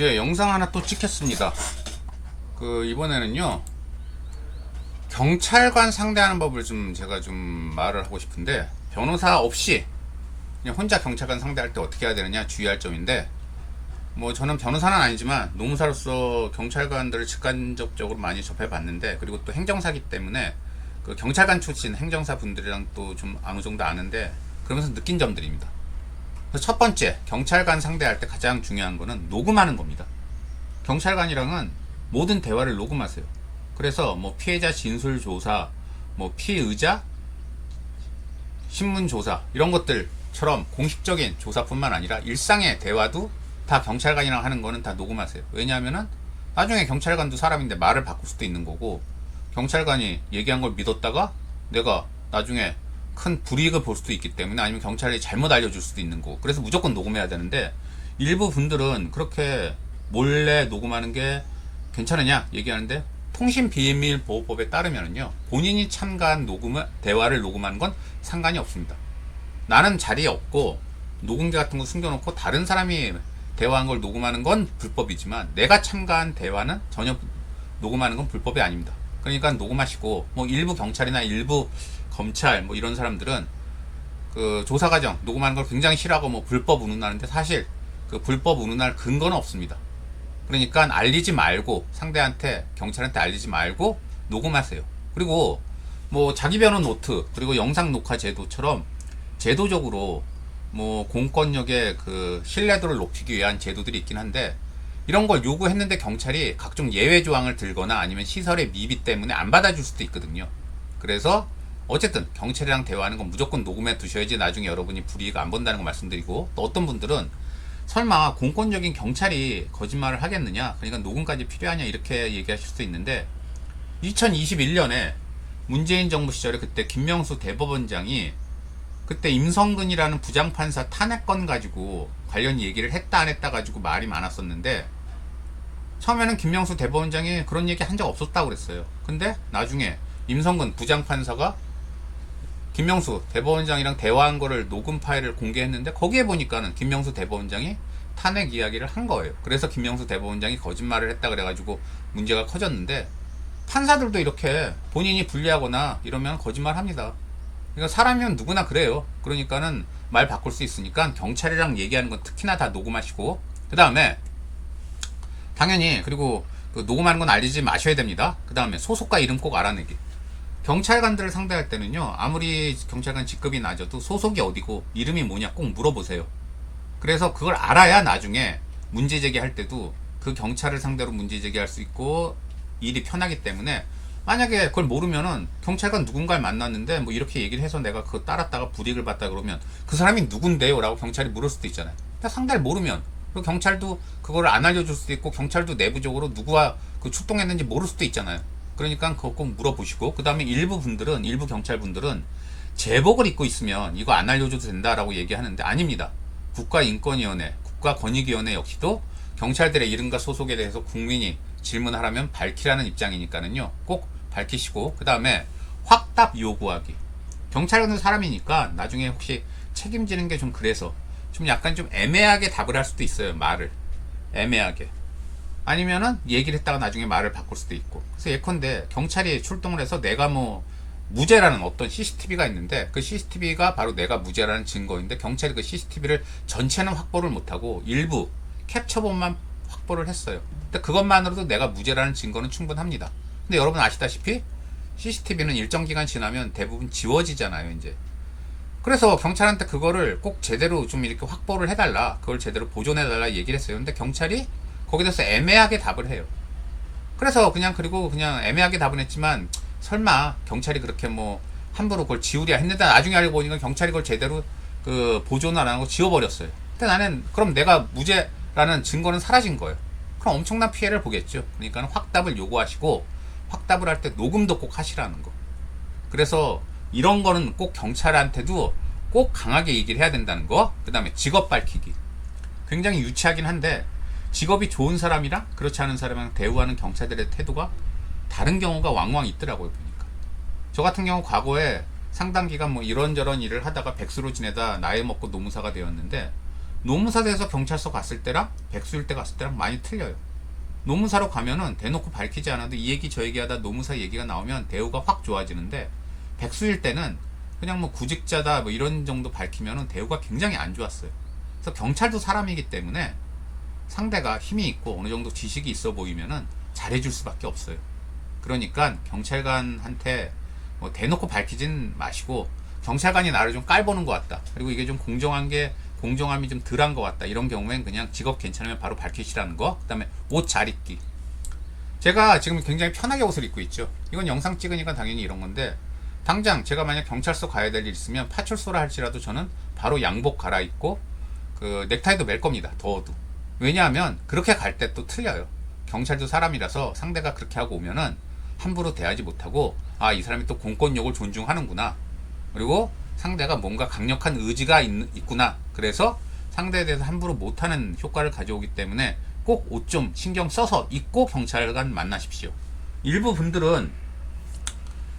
예, 영상 하나 또 찍혔습니다. 그 이번에는요 경찰관 상대하는 법을 좀 제가 좀 말을 하고 싶은데 변호사 없이 그냥 혼자 경찰관 상대할 때 어떻게 해야 되느냐 주의할 점인데 뭐 저는 변호사는 아니지만 노무사로서 경찰관들을 직간접적으로 많이 접해봤는데 그리고 또 행정사기 때문에 그 경찰관 출신 행정사 분들이랑 또 좀 어느 정도 아는데 그러면서 느낀 점들입니다. 첫 번째 경찰관 상대할 때 가장 중요한 거는 녹음하는 겁니다. 경찰관이랑은 모든 대화를 녹음하세요. 그래서 뭐 피해자 진술 조사, 뭐 피의자 신문 조사 이런 것들처럼 공식적인 조사뿐만 아니라 일상의 대화도 다 경찰관이랑 하는 거는 다 녹음하세요. 왜냐하면은 나중에 경찰관도 사람인데 말을 바꿀 수도 있는 거고 경찰관이 얘기한 걸 믿었다가 내가 나중에 큰 불이익을 볼 수도 있기 때문에 아니면 경찰이 잘못 알려줄 수도 있는 거고 그래서 무조건 녹음해야 되는데 일부 분들은 그렇게 몰래 녹음하는 게 괜찮으냐 얘기하는데 통신비밀보호법에 따르면요 본인이 참가한 녹음을 대화를 녹음하는 건 상관이 없습니다. 나는 자리에 없고 녹음기 같은 거 숨겨놓고 다른 사람이 대화한 걸 녹음하는 건 불법이지만 내가 참가한 대화는 전혀 녹음하는 건 불법이 아닙니다. 그러니까 녹음하시고 뭐 일부 경찰이나 일부 검찰 뭐 이런 사람들은 그 조사 과정 녹음하는 걸 굉장히 싫어하고 뭐 불법 운운하는데 사실 그 불법 운운할 근거는 없습니다. 그러니까 알리지 말고 상대한테 경찰한테 알리지 말고 녹음하세요. 그리고 뭐 자기 변호 노트 그리고 영상 녹화 제도처럼 제도적으로 뭐 공권력의 그 신뢰도를 높이기 위한 제도들이 있긴 한데 이런 걸 요구했는데 경찰이 각종 예외 조항을 들거나 아니면 시설의 미비 때문에 안 받아줄 수도 있거든요. 그래서 어쨌든 경찰이랑 대화하는 건 무조건 녹음해 두셔야지 나중에 여러분이 불이익 안 본다는 거 말씀드리고 또 어떤 분들은 설마 공권적인 경찰이 거짓말을 하겠느냐 그러니까 녹음까지 필요하냐 이렇게 얘기하실 수도 있는데 2021년에 문재인 정부 시절에 그때 김명수 대법원장이 그때 임성근이라는 부장판사 탄핵건 가지고 관련 얘기를 했다 안 했다 가지고 말이 많았었는데 처음에는 김명수 대법원장이 그런 얘기 한 적 없었다고 그랬어요. 근데 나중에 임성근 부장판사가 김명수 대법원장이랑 대화한 거를 녹음 파일을 공개했는데 거기에 보니까는 김명수 대법원장이 탄핵 이야기를 한 거예요. 그래서 김명수 대법원장이 거짓말을 했다 그래가지고 문제가 커졌는데 판사들도 이렇게 본인이 불리하거나 이러면 거짓말 합니다. 그러니까 사람이면 누구나 그래요. 그러니까는 말 바꿀 수 있으니까 경찰이랑 얘기하는 건 특히나 다 녹음하시고 그 다음에 당연히 그리고 그 녹음하는 건 알리지 마셔야 됩니다. 그 다음에 소속과 이름 꼭 알아내기. 경찰관들을 상대할 때는요 아무리 경찰관 직급이 낮아도 소속이 어디고 이름이 뭐냐 꼭 물어보세요. 그래서 그걸 알아야 나중에 문제 제기할 때도 그 경찰을 상대로 문제 제기할 수 있고 일이 편하기 때문에 만약에 그걸 모르면은 경찰관 누군가를 만났는데 뭐 이렇게 얘기를 해서 내가 그거 따랐다가 불이익을 봤다 그러면 그 사람이 누군데요? 라고 경찰이 물을 수도 있잖아요. 근데 상대를 모르면 그리고 경찰도 그걸 안 알려줄 수도 있고 경찰도 내부적으로 누구와 그 출동했는지 모를 수도 있잖아요. 그러니까 그거 꼭 물어보시고 그 다음에 일부 분들은 일부 경찰분들은 제복을 입고 있으면 이거 안 알려줘도 된다라고 얘기하는데 아닙니다. 국가인권위원회, 국가권익위원회 역시도 경찰들의 이름과 소속에 대해서 국민이 질문하라면 밝히라는 입장이니까는요. 꼭 밝히시고 그 다음에 확답 요구하기. 경찰관은 사람이니까 나중에 혹시 책임지는 게 좀 그래서 좀 약간 좀 애매하게 답을 할 수도 있어요. 말을 애매하게. 아니면은 얘기를 했다가 나중에 말을 바꿀 수도 있고. 그래서 예컨대 경찰이 출동을 해서 내가 뭐 무죄라는 어떤 CCTV가 있는데 그 CCTV가 바로 내가 무죄라는 증거인데 경찰이 그 CCTV를 전체는 확보를 못하고 일부 캡처본만 확보를 했어요. 근데 그것만으로도 내가 무죄라는 증거는 충분합니다. 근데 여러분 아시다시피 CCTV는 일정 기간 지나면 대부분 지워지잖아요, 이제. 그래서 경찰한테 그거를 꼭 제대로 좀 이렇게 확보를 해달라. 그걸 제대로 보존해달라 얘기를 했어요. 근데 경찰이 거기에 대해서 애매하게 답을 해요. 그래서 그냥 그리고 그냥 애매하게 답은 했지만 설마 경찰이 그렇게 뭐 함부로 그걸 지우랴 했는데 나중에 알고 보니까 경찰이 그걸 제대로 그 보존을 안 하고 지워버렸어요. 근데 나는 그럼 내가 무죄라는 증거는 사라진 거예요. 그럼 엄청난 피해를 보겠죠. 그러니까 확답을 요구하시고 확답을 할 때 녹음도 꼭 하시라는 거. 그래서 이런 거는 꼭 경찰한테도 꼭 강하게 얘기를 해야 된다는 거. 그 다음에 직업 밝히기. 굉장히 유치하긴 한데 직업이 좋은 사람이랑 그렇지 않은 사람이랑 대우하는 경찰들의 태도가 다른 경우가 왕왕 있더라고요 보니까 저 같은 경우 과거에 상당 기간 뭐 이런저런 일을 하다가 백수로 지내다 나이 먹고 노무사가 되었는데 노무사대에서 경찰서 갔을 때랑 백수일 때 갔을 때랑 많이 틀려요. 노무사로 가면은 대놓고 밝히지 않아도 이 얘기 저 얘기 하다 노무사 얘기가 나오면 대우가 확 좋아지는데 백수일 때는 그냥 뭐 구직자다 뭐 이런 정도 밝히면은 대우가 굉장히 안 좋았어요. 그래서 경찰도 사람이기 때문에 상대가 힘이 있고 어느 정도 지식이 있어 보이면은 잘해줄 수밖에 없어요. 그러니까 경찰관한테 뭐 대놓고 밝히진 마시고 경찰관이 나를 좀 깔보는 것 같다. 그리고 이게 좀 공정한 게 공정함이 좀 덜한 것 같다. 이런 경우엔 그냥 직업 괜찮으면 바로 밝히시라는 거. 그다음에 옷 잘 입기. 제가 지금 굉장히 편하게 옷을 입고 있죠. 이건 영상 찍으니까 당연히 이런 건데 당장 제가 만약 경찰서 가야 될 일 있으면 파출소라 할지라도 저는 바로 양복 갈아입고 그 넥타이도 멜 겁니다. 더워도. 왜냐하면 그렇게 갈 때 또 틀려요. 경찰도 사람이라서 상대가 그렇게 하고 오면은 함부로 대하지 못하고 아 이 사람이 또 공권력을 존중하는구나. 그리고 상대가 뭔가 강력한 의지가 있, 구나 그래서 상대에 대해서 함부로 못하는 효과를 가져오기 때문에 꼭 옷 좀 신경 써서 입고 경찰관 만나십시오. 일부 분들은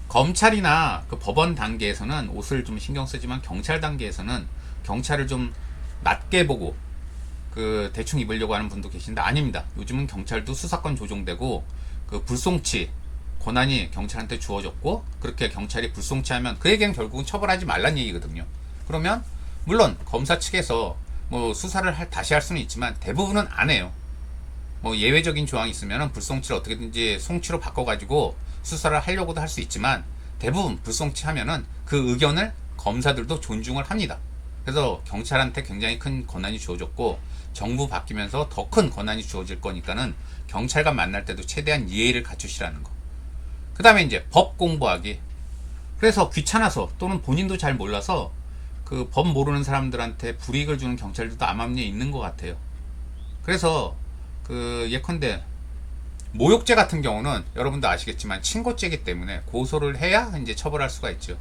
검찰이나 그 법원 단계에서는 옷을 좀 신경 쓰지만 경찰 단계에서는 경찰을 좀 낮게 보고 그 대충 입으려고 하는 분도 계신데 아닙니다. 요즘은 경찰도 수사권 조정되고 그 불송치 권한이 경찰한테 주어졌고 그렇게 경찰이 불송치하면 그에겐 결국은 처벌하지 말란 얘기거든요. 그러면 물론 검사 측에서 뭐 수사를 할- 다시 할 수는 있지만 대부분은 안 해요. 뭐 예외적인 조항이 있으면 불송치를 어떻게든지 송치로 바꿔가지고 수사를 하려고도 할 수 있지만 대부분 불송치 하면은 그 의견을 검사들도 존중을 합니다. 그래서 경찰한테 굉장히 큰 권한이 주어졌고 정부 바뀌면서 더 큰 권한이 주어질 거니까는 경찰관 만날 때도 최대한 예의를 갖추시라는 거. 그 다음에 이제 법 공부하기. 그래서 귀찮아서 또는 본인도 잘 몰라서 그 법 모르는 사람들한테 불이익을 주는 경찰들도 암암리에 있는 것 같아요. 그래서 그 예컨대 모욕죄 같은 경우는 여러분도 아시겠지만 친고죄이기 때문에 고소를 해야 이제 처벌할 수가 있죠.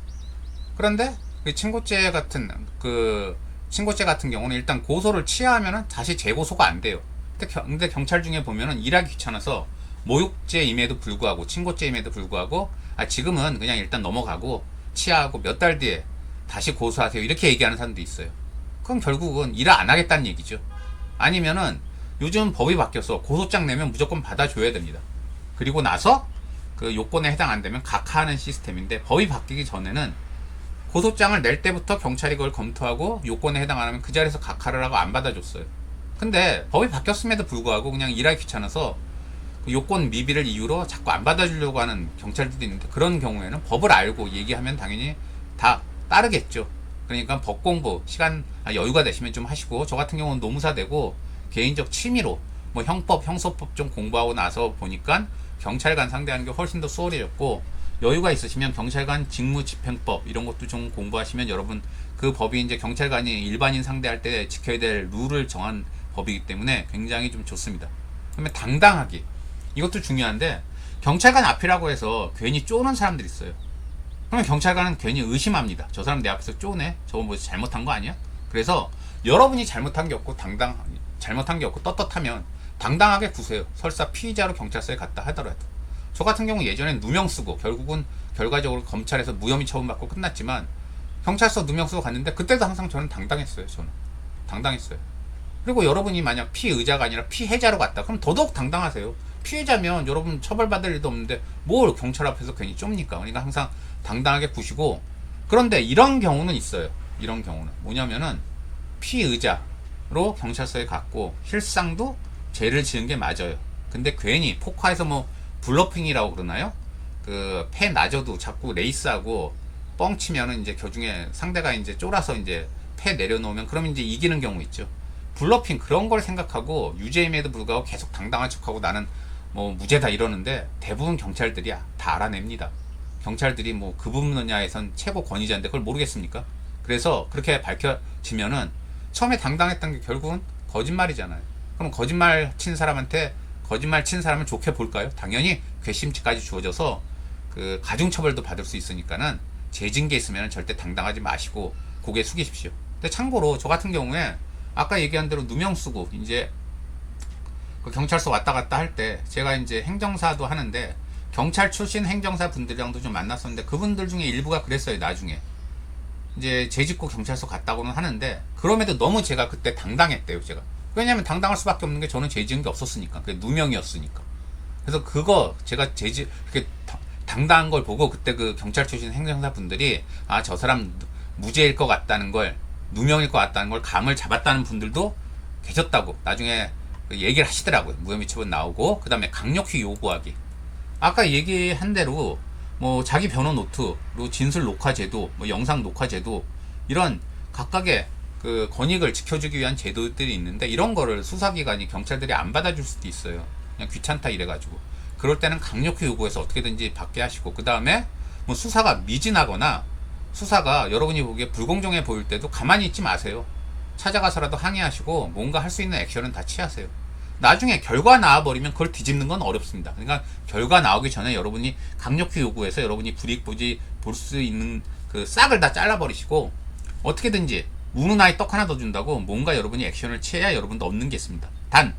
그런데 그 친고죄 같은 그 친고죄 같은 경우는 일단 고소를 취하하면은 다시 재고소가 안 돼요. 근데, 겨- 근데 경 찰 중에 보면은 일하기 귀찮아서 모욕죄임에도 불구하고 친고죄임에도 불구하고 아 지금은 그냥 일단 넘어가고 취하하고 몇 달 뒤에 다시 고소하세요 이렇게 얘기하는 사람도 있어요. 그럼 결국은 일을 안 하겠다는 얘기죠. 아니면은 요즘 법이 바뀌어서 고소장 내면 무조건 받아줘야 됩니다. 그리고 나서 그 요건에 해당 안 되면 각하하는 시스템인데 법이 바뀌기 전에는 고소장을 낼 때부터 경찰이 그걸 검토하고 요건에 해당 안 하면 그 자리에서 각하를 하고 안 받아줬어요. 근데 법이 바뀌었음에도 불구하고 그냥 일하기 귀찮아서 그 요건 미비를 이유로 자꾸 안 받아주려고 하는 경찰들도 있는데 그런 경우에는 법을 알고 얘기하면 당연히 다 따르겠죠. 그러니까 법 공부 시간 아, 여유가 되시면 좀 하시고 저 같은 경우는 노무사 되고 개인적 취미로 뭐 형법 형소법 좀 공부하고 나서 보니까 경찰관 상대하는 게 훨씬 더 수월해졌고 여유가 있으시면 경찰관 직무집행법 이런 것도 좀 공부하시면 여러분 그 법이 이제 경찰관이 일반인 상대할 때 지켜야 될 룰을 정한 법이기 때문에 굉장히 좀 좋습니다. 그러면 당당하게 이것도 중요한데 경찰관 앞이라고 해서 괜히 쪼는 사람들이 있어요. 그러면 경찰관은 괜히 의심합니다. 저 사람 내 앞에서 쪼네? 저거 뭐 잘못한 거 아니야? 그래서 여러분이 잘못한 게 없고 당당 잘못한 게 없고 떳떳하면 당당하게 구세요. 설사 피의자로 경찰서에 갔다 하더라도. 저 같은 경우 예전엔 누명 쓰고 결국은 결과적으로 검찰에서 무혐의 처분받고 끝났지만 경찰서 누명 쓰고 갔는데 그때도 항상 저는 당당했어요. 저는 당당했어요. 그리고 여러분이 만약 피의자가 아니라 피해자로 갔다 그럼 더더욱 당당하세요. 피해자면 여러분 처벌받을 일도 없는데 뭘 경찰 앞에서 괜히 쫌니까? 그러니까 항상 당당하게 구시고 그런데 이런 경우는 있어요. 이런 경우는 뭐냐면은 피의자로 경찰서에 갔고 실상도 죄를 지은 게 맞아요. 근데 괜히 포카에서 뭐 블러핑이라고 그러나요? 그 패 낮아도 자꾸 레이스하고 뻥치면은 이제 교중에 상대가 이제 쫄아서 이제 패 내려놓으면 그럼 이제 이기는 경우 있죠. 블러핑 그런 걸 생각하고 유죄임에도 불구하고 계속 당당한 척하고 나는 뭐 무죄다 이러는데 대부분 경찰들이야 다 알아냅니다. 경찰들이 뭐 그 부분 분야에선 최고 권위자인데 그걸 모르겠습니까? 그래서 그렇게 밝혀지면은 처음에 당당했던 게 결국은 거짓말이잖아요. 그럼 거짓말 친 사람한테 거짓말 친 사람을 좋게 볼까요? 당연히 괘씸죄까지 주어져서 그 가중처벌도 받을 수 있으니까는 재징계 있으면 절대 당당하지 마시고 고개 숙이십시오. 근데 참고로 저 같은 경우에 아까 얘기한 대로 누명 쓰고 이제 그 경찰서 왔다 갔다 할 때 제가 이제 행정사도 하는데 경찰 출신 행정사 분들이랑도 좀 만났었는데 그분들 중에 일부가 그랬어요 나중에 이제 재직고 경찰서 갔다고는 하는데 그럼에도 너무 제가 그때 당당했대요 제가 왜냐면 당당할 수밖에 없는 게 저는 죄 지은 게 없었으니까. 그게 누명이었으니까. 그래서 그거 제가 재지 그렇게 다- 당당한 걸 보고 그때 그 경찰 출신 행정사 분들이 아 저 사람 무죄일 것 같다는 걸 누명일 것 같다는 걸 감을 잡았다는 분들도 계셨다고 나중에 그 얘기를 하시더라고요. 무혐의 처분 나오고 그 다음에 강력히 요구하기. 아까 얘기한 대로 뭐 자기 변호 노트, 그리고 진술 녹화 제도, 뭐 영상 녹화 제도 이런 각각의 그 권익을 지켜주기 위한 제도들이 있는데 이런 거를 수사기관이 경찰들이 안 받아줄 수도 있어요. 그냥 귀찮다 이래가지고 그럴 때는 강력히 요구해서 어떻게든지 받게 하시고 그 다음에 뭐 수사가 미진하거나 수사가 여러분이 보기에 불공정해 보일 때도 가만히 있지 마세요. 찾아가서라도 항의하시고 뭔가 할 수 있는 액션은 다 취하세요. 나중에 결과 나와버리면 그걸 뒤집는 건 어렵습니다. 그러니까 결과 나오기 전에 여러분이 강력히 요구해서 여러분이 불이익 보지 볼 수 있는 그 싹을 다 잘라버리시고 어떻게든지 우는 아이 떡 하나 더 준다고 뭔가 여러분이 액션을 취해야 여러분도 얻는 게 있습니다. 단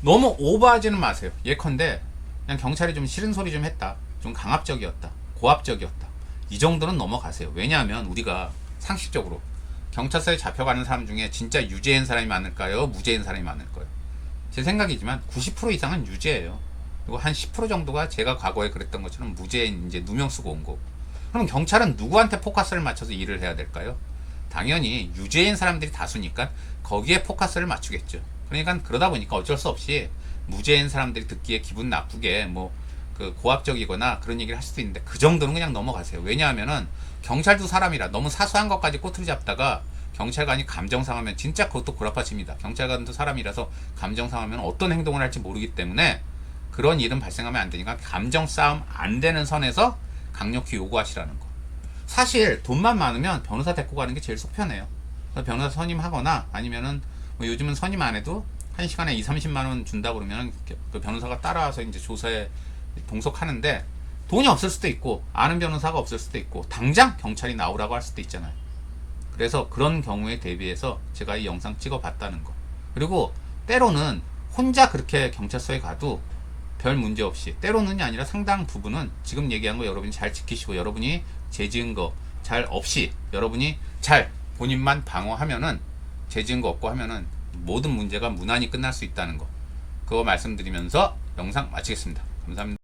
너무 오버하지는 마세요. 예컨대 그냥 경찰이 좀 싫은 소리 좀 했다. 좀 강압적이었다. 고압적이었다. 이 정도는 넘어가세요. 왜냐하면 우리가 상식적으로 경찰서에 잡혀가는 사람 중에 진짜 유죄인 사람이 많을까요? 무죄인 사람이 많을까요? 제 생각이지만 90% 이상은 유죄예요. 그리고 한 10% 정도가 제가 과거에 그랬던 것처럼 무죄인 이제 누명 쓰고 온 거고. 그럼 경찰은 누구한테 포커스를 맞춰서 일을 해야 될까요? 당연히 유죄인 사람들이 다수니까 거기에 포커스를 맞추겠죠. 그러니까 그러다 보니까 어쩔 수 없이 무죄인 사람들이 듣기에 기분 나쁘게 뭐 그 고압적이거나 그런 얘기를 할 수도 있는데 그 정도는 그냥 넘어가세요. 왜냐하면은 경찰도 사람이라 너무 사소한 것까지 꼬투리 잡다가 경찰관이 감정 상하면 진짜 그것도 골아파집니다. 경찰관도 사람이라서 감정 상하면 어떤 행동을 할지 모르기 때문에 그런 일은 발생하면 안 되니까 감정 싸움 안 되는 선에서 강력히 요구하시라는 거. 사실 돈만 많으면 변호사 데리고 가는 게 제일 속편해요. 변호사 선임하거나 아니면은 뭐 요즘은 선임 안 해도 한 시간에 2, 30만 원 준다 그러면 그 변호사가 따라와서 이제 조사에 동석하는데 돈이 없을 수도 있고 아는 변호사가 없을 수도 있고 당장 경찰이 나오라고 할 수도 있잖아요. 그래서 그런 경우에 대비해서 제가 이 영상 찍어 봤다는 거. 그리고 때로는 혼자 그렇게 경찰서에 가도 별 문제 없이 때로는이 아니라 상당 부분은 지금 얘기한 거 여러분이 잘 지키시고 여러분이 죄지은 거 잘 없이 여러분이 잘 본인만 방어하면은 죄지은 거 없고 하면은 모든 문제가 무난히 끝날 수 있다는 거. 그거 말씀드리면서 영상 마치겠습니다. 감사합니다